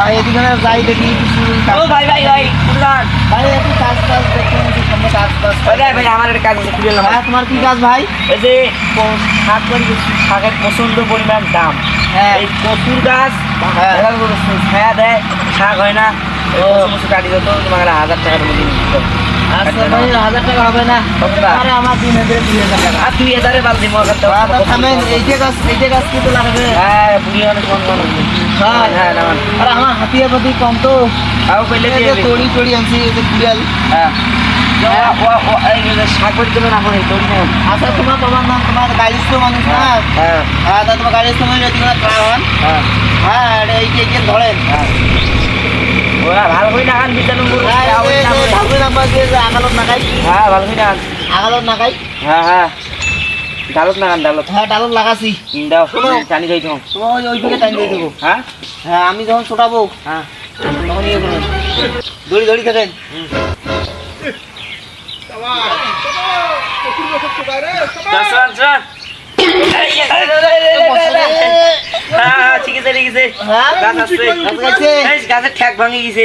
আর এদিকে যাই দেখি কিছু ও ভাই ভাই ভাই প্রধান ভাই একটু কাজ দেখতে মতো সামনে কাজ টাজ ভাই ভাই ভাই আমার একটা কাজ আছে খুলে নেব হ্যাঁ তোমার কি কাজ ভাই এই যে শাক বাড়ি শাকের প্রচণ্ড পরিমাণ দাম হ্যাঁ এই কচুর গাছ হ্যাঁ। ছায়া দেয় শাক হয় না ও। কাটি দিত তোমার হাজার টাকার মধ্যে। আচ্ছা ভাই আচ্ছা হ্যাঁ হ্যাঁ হ্যাঁ আরে আমার হাতিয়া পাতি কম তো এই দিয়ে যে। তড়ি তড়ি আনছি এই যে হ্যাঁ। ও- ও- ও- এই যে শাক বাড়ি দেবেন এখন এই দড়ি নেন আচ্ছা তোমার তোমার নাম তোমার গাড়ির তো মানুষ না? হ্যাঁ হ্যাঁ। তা তোমার গাড়ির সময় যদি তোমার ট্রাই হন। হ্যাঁ। হ্যাঁ এই যে ধরেন। হ্যাঁ। ওরা ভালো হ্যাঁ, আগালত নাগাই। হ্যাঁ ভালো খান। আগালত নাগাই। হ্যাঁ হ্যাঁ। ডালত না খান ডালত হ্যাঁ ডালত লাগাছি। দাও শোনো। জানি যাই তো তোমার ওই ওইদিকে টাইম দিয়ে দেবো। হ্যাঁ? হ্যাঁ আমি যখন ছোটাবো হ্যাঁ। তখন ইয়ে করবেন দড়ি দড়ি থাকেন চল হ্যাঁ ঠিক আছে ঠিক আছে। হ্যাঁ। গাছ। এই গাছের ঠ্যাক ভাঙে গেছে।